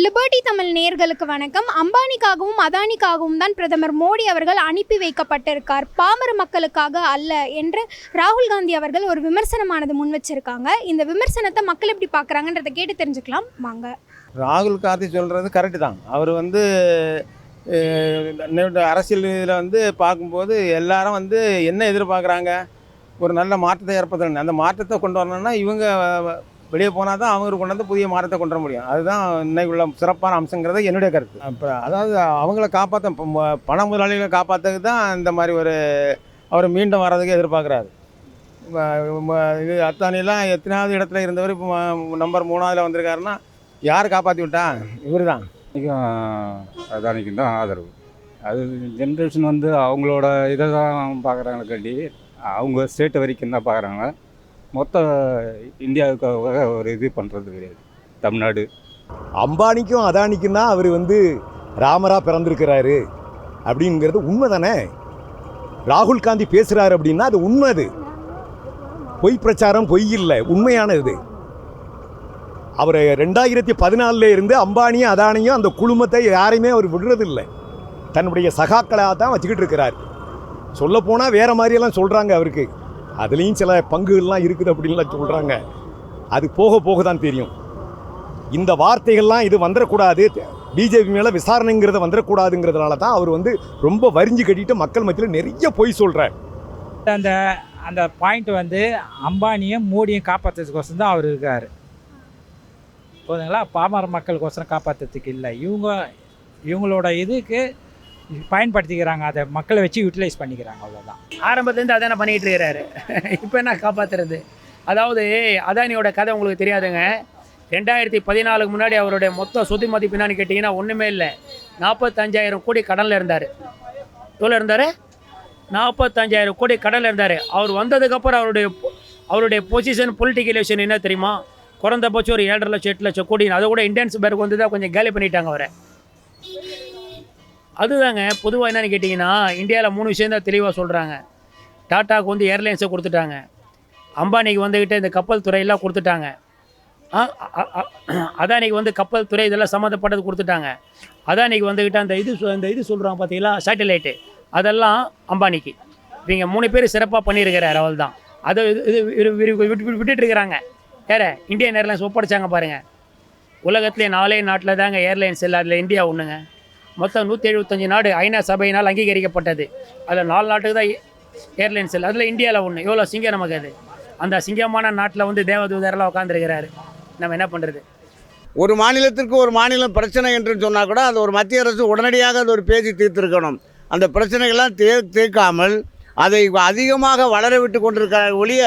Liberty Tamil நேர்களுக்கு வணக்கம். அம்பானிக்காகவும் அதானிக்காகவும் தான் பிரதமர் மோடி அவர்கள் அனுப்பி வைக்கப்பட்டிருக்கார். பாமர மக்களுக்காக அல்ல என்று ராகுல் காந்தி அவர்கள் ஒரு விமர்சனமானது முன் வச்சிருக்காங்க. இந்த விமர்சனத்தை மக்கள் எப்படி பார்க்குறாங்கன்றதை கேட்டு தெரிஞ்சுக்கலாம். வாங்க. ராகுல் காந்தி சொல்கிறது கரெக்டு தான். அவர் வந்து அரசியல் இதில் வந்து பார்க்கும்போது எல்லாரும் வந்து என்ன எதிர்பார்க்குறாங்க? ஒரு நல்ல மாற்றத்தை ஏற்படுத்தணும் அந்த மாற்றத்தை கொண்டு வரணும்னா இவங்க வெளியே போனால் தான் அவங்க கொண்டு வந்து புதிய மாற்றத்தை கொண்டு வர முடியும். அதுதான் இன்னைக்கு உள்ள சிறப்பான அம்சங்கிறது என்னுடைய கருத்து. அப்போ அதாவது அவங்கள காப்பாற்ற பண முதலாளிகளை காப்பாற்றுறதுக்கு தான் இந்த மாதிரி ஒரு அவர் மீண்டும் வர்றதுக்கு எதிர்பார்க்குறாரு. இது அத்தானிலாம் எத்தனாவது இடத்துல இருந்தவர் இப்போ நம்பர் மூணாவதுல வந்திருக்காருன்னா யார் காப்பாற்றி விட்டா? இவர் தான் இன்றைக்கும் அதானிக்கு தான் ஆதரவு. அது ஜென்ரேஷன் வந்து அவங்களோட இதை தான் பார்க்குறாங்களுக்காண்டி அவங்க ஸ்டேட் வரைக்கும் தான் பார்க்குறாங்க மொத்த இந்தியாவுக்காக ஒரு இது பண்ணுறது கிடையாது. தமிழ்நாடு. அம்பானிக்கும் அதானிக்கும் தான் அவர் வந்து ராமரா பிறந்திருக்கிறாரு அப்படிங்கிறது உண்மை தானே ராகுல் காந்தி பேசுகிறாரு அப்படின்னா அது உண்மை அது. பொய் பிரச்சாரம் பொய் இல்லை. உண்மையான இது. அவர் ரெண்டாயிரத்தி பதினாலில் இருந்து அம்பானியும் அதானியும் அந்த குழுமத்தை யாரையுமே அவர் விடுறதில்லை. தன்னுடைய சகாக்களாக தான் வச்சுக்கிட்டு இருக்கிறார். சொல்லப்போனால் வேறு மாதிரியெல்லாம் சொல்கிறாங்க அவருக்கு. அதுலேயும் சில பங்குகள்லாம் இருக்குது அப்படின்லாம் சொல்கிறாங்க அது போக போக தான் தெரியும். இந்த வார்த்தைகள்லாம் இது வந்துடக்கூடாது பிஜேபி மேலே விசாரணைங்கிறத வந்துடக்கூடாதுங்கிறதுனால தான் அவர் வந்து ரொம்ப வரிஞ்சு கட்டிட்டு மக்கள் மத்தியில் நிறைய பொய் சொல்கிறார் அந்த அந்த பாயிண்ட் வந்து அம்பானியும் மோடியும் காப்பாற்றுறதுக்கோசரம் தான் அவர் இருக்கார். போதுங்களா? பாமர மக்களுக்கோசரம் காப்பாற்றுறதுக்கு இல்லை. இவங்க இவங்களோட இதுக்கு பயன்படுத்திக்கிறாங்க அதை மக்களை வச்சு யூட்டிலைஸ் பண்ணிக்கிறாங்க அவ்வளோதான் ஆரம்பத்துலேருந்து அதானே பண்ணிகிட்டு இருக்கிறாரு. இப்போ என்ன காப்பாற்றுறது அதாவது அதானியோட கதை உங்களுக்கு தெரியாதுங்க. ரெண்டாயிரத்தி பதினாலுக்கு முன்னாடி அவருடைய மொத்த சொத்து மதிப்பு என்னன்னு கேட்டிங்கன்னா ஒன்றுமே இல்லை. நாற்பத்தஞ்சாயிரம் கோடி கடனில் இருந்தார். எவ்வளோ இருந்தார்? நாற்பத்தஞ்சாயிரம் கோடி கடனில் இருந்தார். அவர் வந்ததுக்கப்புறம் அவருடைய அவருடைய பொசிஷன் பொலிட்டிக்கலேஷன் என்ன தெரியுமா? குறைந்தபட்சம் ஒரு ஏழரை லட்சம் எட்டு லட்சம் கோடி அதை கூட இண்டியன்ஸ் பேருக்கு வந்து தான் கொஞ்சம் கேலி பண்ணிட்டாங்க அவரை. அதுதாங்க பொதுவாக என்னென்னு கேட்டிங்கன்னா இந்தியாவில் மூணு விஷயம் தான் தெளிவாக சொல்கிறாங்க டாட்டாவுக்கு வந்து ஏர்லைன்ஸை கொடுத்துட்டாங்க. அம்பானிக்கு வந்துக்கிட்ட இந்த கப்பல் துறையெல்லாம் கொடுத்துட்டாங்க. அதானிக்கு வந்து கப்பல் துறை இதெல்லாம் சம்மந்தப்பட்டது கொடுத்துட்டாங்க. அதானிக்கு வந்துக்கிட்ட அந்த இது அந்த இது சொல்கிறாங்க பார்த்தீங்களா சேட்டலைட்டு அதெல்லாம் அம்பானிக்கு. இவங்க மூணு பேர் சிறப்பாக பண்ணியிருக்கிறார் அவள் தான். அதை இது இது விரு- விட்டு விட்டுட்டு இருக்கிறாங்க வேறு இந்தியன் ஏர்லைன்ஸ் ஒப்படைச்சாங்க பாருங்கள் உலகத்திலே நாலே நாட்டில் தாங்க ஏர்லைன்ஸ் இல்லை அதில் இந்தியா ஒன்றுங்க மொத்தம் நூற்றி எழுபத்தஞ்சு நாடு ஐநா சபையினால் அங்கீகரிக்கப்பட்டது. அதில் நாலு நாட்டுக்கு தான் ஏர்லைன்ஸ் இல்லை. அதில் இந்தியாவில் ஒன்று எவ்வளோ சிங்கம் நமக்கு அது? அந்த சிங்கமான நாட்டில் வந்து தேவதூதரெல்லாம் உட்காந்துருக்கிறாரு நம்ம என்ன பண்ணுறது ஒரு மாநிலத்திற்கு ஒரு மாநிலம் பிரச்சனை என்று சொன்னால் கூட அது ஒரு மத்திய அரசு உடனடியாக அது ஒரு பேசி தீர்த்திருக்கணும். அந்த பிரச்சனைகள்லாம் தீ தீர்க்காமல் அதை அதிகமாக வளர விட்டு கொண்டிருக்கிறார் ஒழிய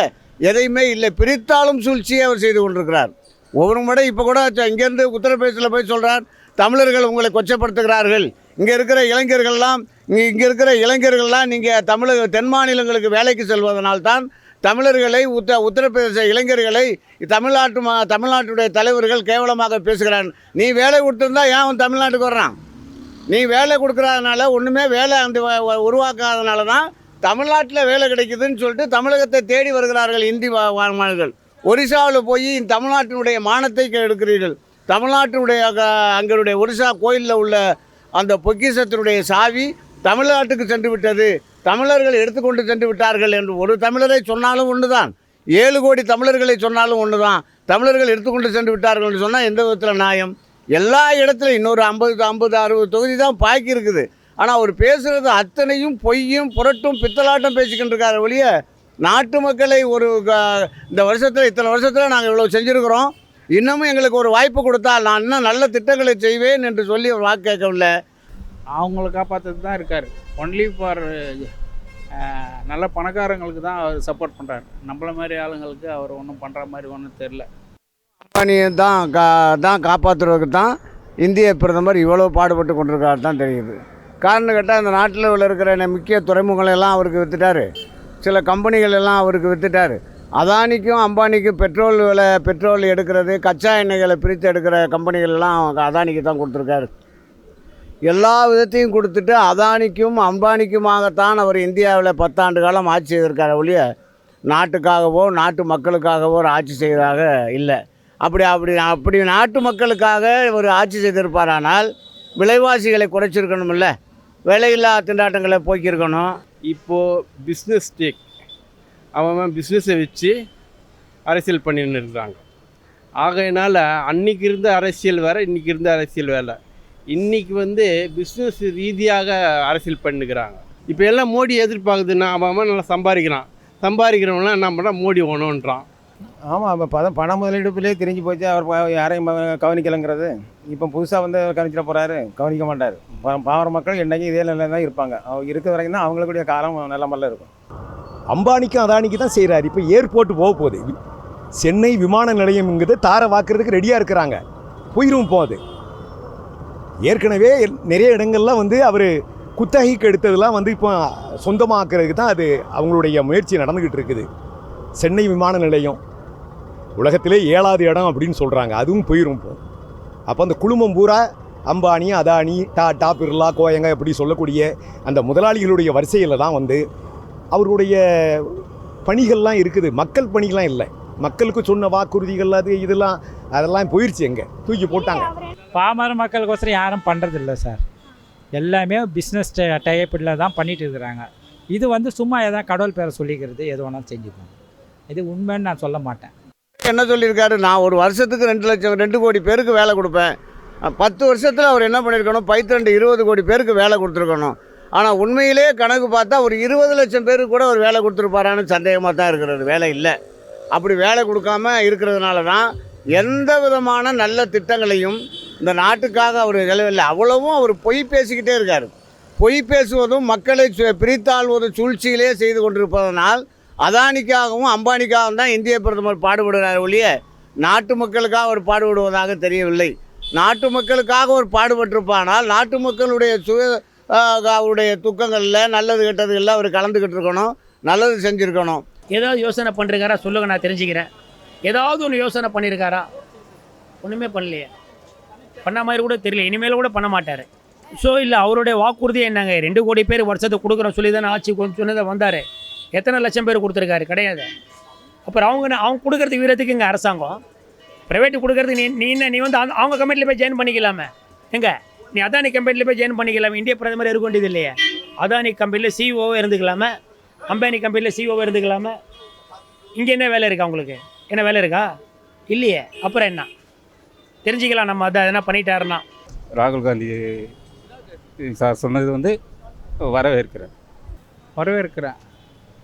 எதையுமே இல்லை. பிரித்தாலும் சூழ்ச்சியை அவர் செய்து கொண்டிருக்கிறார். ஒவ்வொரு முறை இப்போ கூட இங்கேருந்து உத்தரப்பிரதேசத்தில் போய் சொல்கிறார் தமிழர்கள் உங்களை கொச்சப்படுத்துகிறார்கள். இங்கே இருக்கிற இளைஞர்கள்லாம் இங்கே இங்கே இருக்கிற இளைஞர்கள்லாம் நீங்கள் தமிழக தென் மாநிலங்களுக்கு வேலைக்கு செல்வதனால்தான் தமிழர்களை உத்த உத்தரப்பிரதேச இளைஞர்களை தமிழ்நாட்டு மா தமிழ்நாட்டுடைய தலைவர்கள் கேவலமாக பேசுகிறான் நீ வேலை கொடுத்துருந்தா ஏன் அவன் தமிழ்நாட்டுக்கு வர்றான்? நீ வேலை கொடுக்குறதுனால ஒன்றுமே வேலை அந்த உருவாக்காதனால தான் தமிழ்நாட்டில் வேலை கிடைக்குதுன்னு சொல்லிட்டு தமிழகத்தை தேடி வருகிறார்கள் இந்தி வா- மாணவர்கள். ஒரிசாவில் போய் தமிழ்நாட்டினுடைய மானத்தை எடுக்கிறீர்கள் தமிழ்நாட்டினுடைய அங்களுடைய ஒரிசா கோயிலில் உள்ள அந்த பொக்கிசத்தினுடைய சாவி தமிழ்நாட்டுக்கு சென்று விட்டது. தமிழர்கள் எடுத்துக்கொண்டு சென்று விட்டார்கள் என்று ஒரு தமிழரை சொன்னாலும் ஒன்று தான் ஏழு கோடி தமிழர்களை சொன்னாலும் ஒன்று தான் தமிழர்கள் எடுத்துக்கொண்டு சென்று விட்டார்கள் என்று சொன்னால் எந்த விதத்தில் நியாயம்? எல்லா இடத்துலையும் இன்னொரு ஐம்பது ஐம்பது அறுபது தொகுதி தான் பாக்கி இருக்குது. ஆனால் அவர் பேசுகிறது அத்தனையும் பொய்யும் புரட்டும் பித்தலாட்டம் பேசிக்கிட்டு இருக்காரு ஒழிய நாட்டு மக்களை ஒரு க- இந்த வருஷத்தில் இத்தனை வருஷத்தில் நாங்கள் இவ்வளோ செஞ்சுருக்கிறோம். இன்னமும் எங்களுக்கு ஒரு வாய்ப்பு கொடுத்தால் நான் இன்னும் நல்ல திட்டங்களை செய்வேன் என்று சொல்லி அவர் வாக்கு கேட்கவில்லை. அவங்கள காப்பாற்றுறது தான் இருக்கார். ஒன்லி ஃபார் நல்ல பணக்காரங்களுக்கு தான் அவர் சப்போர்ட் பண்ணுறாரு நம்மள மாதிரி ஆளுங்களுக்கு அவர் ஒன்றும் பண்ணுற மாதிரி ஒன்றும் தெரில அம்பானியை தான் கா தான் காப்பாற்றுறதுக்கு தான் இந்திய பிரதமர் இவ்வளோ பாடுபட்டு கொண்டிருக்காரு தான் தெரியுது. காரணம் கேட்டால் இந்த நாட்டில் உள்ள இருக்கிற முக்கிய துறைமுகங்களை எல்லாம் அவருக்கு வித்துட்டாரு. சில கம்பெனிகள் எல்லாம் அவருக்கு வித்துட்டாரு. அதானிக்கும் அம்பானிக்கும் பெட்ரோல் விலை பெட்ரோல் எடுக்கிறது கச்சா எண்ணெய்களை பிரித்து எடுக்கிற கம்பெனிகள்லாம் அவங்க அதானிக்கு தான் கொடுத்துருக்காரு. எல்லா விதத்தையும் கொடுத்துட்டு அதானிக்கும் அம்பானிக்குமாகத்தான் அவர் இந்தியாவில் பத்தாண்டு காலம் ஆட்சி செய்திருக்கார் ஒழிய நாட்டுக்காகவோ நாட்டு மக்களுக்காகவோ ஒரு ஆட்சி செய்வதாக இல்லை. அப்படி அப்படி அப்படி நாட்டு மக்களுக்காக ஒரு ஆட்சி செய்திருப்பாரானால் விலைவாசிகளை குறைச்சிருக்கணும்ல. விலையில்லா திண்டாட்டங்களை போக்கியிருக்கணும். இப்போது பிஸ்னஸ் டேக் அவன் பிஸ்னஸை வச்சு அரசியல் பண்ணின்னு இருக்கிறாங்க ஆகையினால் அன்னைக்கு இருந்த அரசியல் வேறு இன்றைக்கி இருந்த அரசியல் வேலை. இன்றைக்கி வந்து பிஸ்னஸ் ரீதியாக அரசியல் பண்ணுக்கிறாங்க இப்போ எல்லாம் மோடி எதிர்பார்க்குதுன்னா அவன் நல்லா சம்பாதிக்கிறான். சம்பாதிக்கிறவன்லாம் என்ன பண்ணால் மோடி ஒன்றுன்றான் ஆமாம் இப்போ பதம் பண முதலீடுலேயே தெரிஞ்சு போச்சு. அவர் யாரையும் கவனிக்கலைங்கிறது. இப்போ புதுசாக வந்து கவனிச்சிட போகிறாரு கவனிக்க மாட்டார். பா- பாவர மக்கள் என்னைக்கும் இதே நிலையில் தான் இருப்பாங்க. அவங்க இருக்கிற வரைக்கும் தான் அவங்களுக்குடைய காலம் நல்ல மாதிரில இருக்கும். அம்பானிக்கும் அதானிக்கு தான் செய்கிறாரு இப்போ ஏர்போர்ட் போக போகுது. சென்னை விமான நிலையம்ங்கிறது தாரை வாக்குறதுக்கு ரெடியாக இருக்கிறாங்க. போயிடும் போகுது ஏற்கனவே நிறைய இடங்கள்லாம் வந்து அவர் குத்தகைக்கு எடுத்ததெல்லாம் வந்து இப்போ சொந்தமாக்குறதுக்கு தான் அது அவங்களுடைய முயற்சி நடந்துக்கிட்டு இருக்குது. சென்னை விமான நிலையம். உலகத்திலே ஏழாவது இடம் அப்படின்னு சொல்கிறாங்க அதுவும் போயிரும் இப்போ. அப்போ அந்த குழுமம் பூரா அம்பானி அதானி டா டா பிர்லா கோயங்க இப்படி சொல்லக்கூடிய அந்த முதலாளிகளுடைய வரிசையில் தான் வந்து அவருடைய பணிகள்லாம் இருக்குது. மக்கள் பணிகள்லாம் இல்லை. மக்களுக்கு சொன்ன வாக்குறுதிகள் அது இதெல்லாம் அதெல்லாம் போயிடுச்சு எங்கே? தூக்கி போட்டாங்க. பாமர மக்களுக்கோசரம் யாரும் பண்ணுறதில்ல சார். எல்லாமே பிஸ்னஸ் டைப்பில் தான் பண்ணிட்டு இருக்கிறாங்க. இது வந்து சும்மா எதாவது கடவுள் பேரை சொல்லிக்கிறது எது வேணாலும் செஞ்சுக்கணும் இது உண்மைன்னு நான் சொல்ல மாட்டேன். என்ன சொல்லியிருக்காரு? நான் ஒரு வருஷத்துக்கு ரெண்டு லட்சம் ரெண்டு கோடி பேருக்கு வேலை கொடுப்பேன். பத்து வருஷத்தில் அவர் என்ன பண்ணியிருக்கணும்? பைத்திரண்டு இருபது கோடி பேருக்கு வேலை கொடுத்துருக்கணும். ஆனால் உண்மையிலே கணக்கு பார்த்தா ஒரு இருபது லட்சம் பேருக்கு கூட ஒரு வேலை கொடுத்துருப்பாரான்னு சந்தேகமாக தான் இருக்கிறது. வேலை இல்லை. அப்படி வேலை கொடுக்காம இருக்கிறதுனால தான் எந்த விதமான நல்ல திட்டங்களையும் இந்த நாட்டுக்காக அவர் நிலவில்லை அவ்வளவும் அவர் பொய் பேசிக்கிட்டே இருக்கார். பொய் பேசுவதும் மக்களை பிரித்தாழ்வதும் பிரித்தாள்வதும் சூழ்ச்சியிலே செய்து கொண்டிருப்பதனால் அதானிக்காகவும் அம்பானிக்காகவும் தான் இந்திய பிரதமர் பாடுபடுகிறார் ஒழிய நாட்டு மக்களுக்காக அவர் பாடுபடுவதாக தெரியவில்லை. நாட்டு மக்களுக்காக ஒரு பாடுபட்டிருப்பானால் நாட்டு மக்களுடைய சுய அவருடைய துக்கங்களில் நல்லது கெட்டதுகளில் அவர் கலந்துக்கிட்டு இருக்கணும். நல்லது செஞ்சுருக்கணும். ஏதாவது யோசனை பண்ணிருக்காரா சொல்லுங்க நான் தெரிஞ்சுக்கிறேன். ஏதாவது ஒன்று யோசனை பண்ணியிருக்காரா ஒன்றுமே பண்ணலையே. பண்ண மாதிரி கூட தெரியல. இனிமேல் கூட பண்ண மாட்டார். ஸோ இல்லை அவருடைய வாக்குறுதி என்னங்க? ரெண்டு கோடி பேர் வருஷத்துக்கு கொடுக்குறோம் சொல்லி தானே ஆட்சி கொஞ்சம் சொன்னதை வந்தார். எத்தனை லட்சம் பேர் கொடுத்துருக்காரு? கிடையாது. அப்புறம் அவங்க அவங்க கொடுக்குறது வீரத்துக்கு இங்கே அரசாங்கம். ப்ரைவேட்டு கொடுக்குறது நீ நீ என்ன நீ வந்து அந்த- அவங்க கம்பெனியில் போய் ஜாயின் பண்ணிக்கலாமே. எங்கே? நீ அதானி கம்பெனியில் போய் ஜாயின் பண்ணிக்கலாமே? இந்திய பிரதமர் இருக்க வேண்டியது இல்லையே? அதானி கம்பெனியில் சிஓவே இருந்துக்கலாமே? அம்பானி கம்பெனியில் சிஓவே இருந்துக்கலாமே? இங்கே என்ன வேலை இருக்கா உங்களுக்கு? என்ன வேலை இருக்கா? இல்லையே. அப்புறம் என்ன? தெரிஞ்சுக்கலாம் நம்ம அதை எதனா பண்ணிட்டாருன்னா. ராகுல் காந்தி சார் சொன்னது வந்து வரவேற்கிறேன். வரவேற்கிறேன்.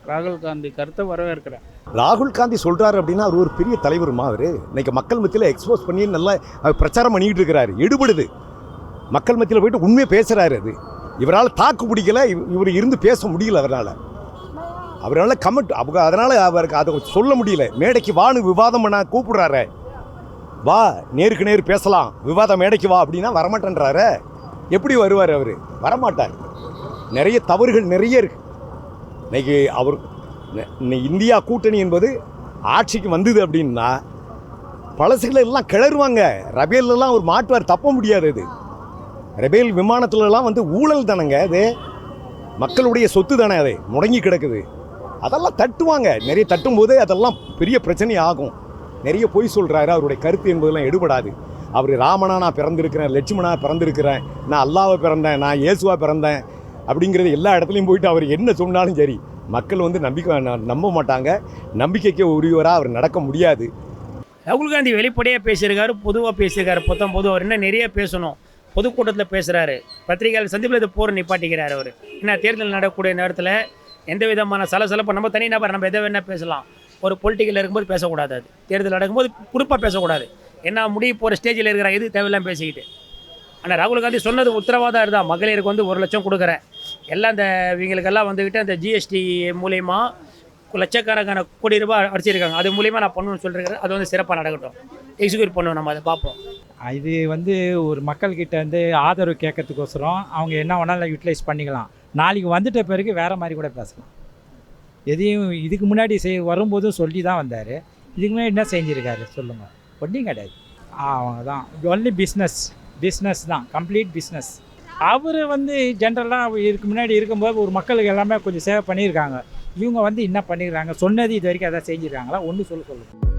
ராகுல் காந்தி கருத்தை வரவேற்கிறேன். ராகுல் காந்தி சொல்றாரு அப்படின்னா அவர் ஒரு பெரிய தலைவருமா அவர்? இன்னைக்கு மக்கள் மத்தியில் எக்ஸ்போஸ் பண்ணி நல்லா அவர் பிரச்சாரம் பண்ணிக்கிட்டு இருக்கிறாரு. எடுபடுது. மக்கள் மத்தியில் போயிட்டு உண்மையை பேசுகிறாரு அது. இவரால் தாக்கு பிடிக்கல இவர் இருந்து பேச முடியல அவரால். அவரால் கமெண்ட் அவங்க அதனால் அவருக்கு அதை சொல்ல முடியல. மேடைக்கு வான்னு விவாதம் பண்ண கூப்பிடுறாரு. வா நேருக்கு நேர் பேசலாம். விவாதம் மேடைக்கு வா அப்படின்னா வரமாட்டேன்றாரு. எப்படி வருவார் அவர்? வரமாட்டார். நிறைய தவறுகள் நிறைய இருக்கு. இன்னைக்கு அவர் இந்தியா கூட்டணி என்பது ஆட்சிக்கு வந்தது அப்படின்னா பழசுகளை எல்லாம் கிளறுவாங்க. ரபேல்லாம் ஒரு மாட்டுவார் தப்ப முடியாது அது. ரபேல் விமானத்துலலாம் வந்து ஊழல் தானங்க அது? மக்களுடைய சொத்து தானே அது? முடங்கி கிடக்குது. அதெல்லாம் தட்டுவாங்க. நிறைய தட்டும்போது அதெல்லாம் பெரிய பிரச்சனை ஆகும். நிறைய பொய் சொல்கிறாரு அவருடைய கருத்து என்பதெல்லாம் எடுபடாது. அவர் ராமனா நான் பிறந்திருக்கிறேன் லட்சுமணா பிறந்திருக்கிறேன் நான் அல்லாவை பிறந்தேன் நான் இயேசுவா பிறந்தேன் அப்படிங்கிறது எல்லா இடத்துலையும் போயிட்டு அவர் என்ன சொன்னாலும் சரி மக்கள் வந்து நம்பிக்கை நம்ப மாட்டாங்க. நம்பிக்கைக்கு உரியவராக அவர் நடக்க முடியாது. ராகுல் காந்தி வெளிப்படையாக பேசியிருக்காரு பொதுவாக பேசியிருக்காரு. பொத்தம் பொது அவர் என்ன நிறைய பேசணும். பொதுக்கூட்டத்தில் பேசுகிறாரு பத்திரிகையாளர் சந்திப்பில் இது போர் நிப்பாட்டிக்கிறார் அவர். என்ன தேர்தல் நடக்கக்கூடிய நேரத்தில் எந்த விதமான சலசலப்பு நம்ம தனி நபர் நம்ம எதை வேணால் பேசலாம். ஒரு பொலிட்டிக்கல் இருக்கும்போது பேசக்கூடாது அது. தேர்தல் நடக்கும்போது குறிப்பாக பேசக்கூடாது. என்ன முடிய போகிற ஸ்டேஜில் இருக்கிற எது தேவையில்லாம் பேசிக்கிட்டு. ஆனால் ராகுல் காந்தி சொன்னது உத்தரவாதம் இருந்தால் மகளிருக்கு வந்து ஒரு லட்சம் கொடுக்குறேன். எல்லாம் இந்த இவங்களுக்கெல்லாம் வந்துக்கிட்டு அந்த ஜிஎஸ்டி மூலயமா லட்சக்கணக்கான கோடி ரூபாய் அடிச்சிருக்காங்க. அது மூலியமா நான் பண்ணணும்னு சொல்லிருக்கிறேன். அது வந்து சிறப்பாக நடக்கட்டும். எக்ஸிக்யூட் பண்ணுவோம் நம்ம அதை பார்ப்போம். இது வந்து ஒரு மக்கள்கிட்ட வந்து ஆதரவு கேட்கறதுக்கோசரம் அவங்க என்ன வேணாலும் யூட்டிலைஸ் பண்ணிக்கலாம். நாளைக்கு வந்துட்ட பிறகு வேறு மாதிரி கூட பேசலாம். எதையும் இதுக்கு முன்னாடி செய் வரும்போதும் சொல்லி தான் வந்தார். இதுக்கு முன்னாடி என்ன செஞ்சுருக்காரு சொல்லுங்கள் ஒன்றும் கிடையாது. அவங்க தான் ஒன்லி பிஸ்னஸ் பிஸ்னஸ் தான். கம்ப்ளீட் பிஸ்னஸ் அவர் வந்து ஜென்ரலாக இதுக்கு முன்னாடி இருக்கும்போது ஒரு மக்களுக்கு எல்லாமே கொஞ்சம் சேவை பண்ணியிருக்காங்க. இவங்க வந்து என்ன பண்ணியிருக்காங்க சொன்னது இது வரைக்கும் எதாவது செஞ்சுருக்காங்களா? ஒன்று சொல்ல சொல்லுங்கள்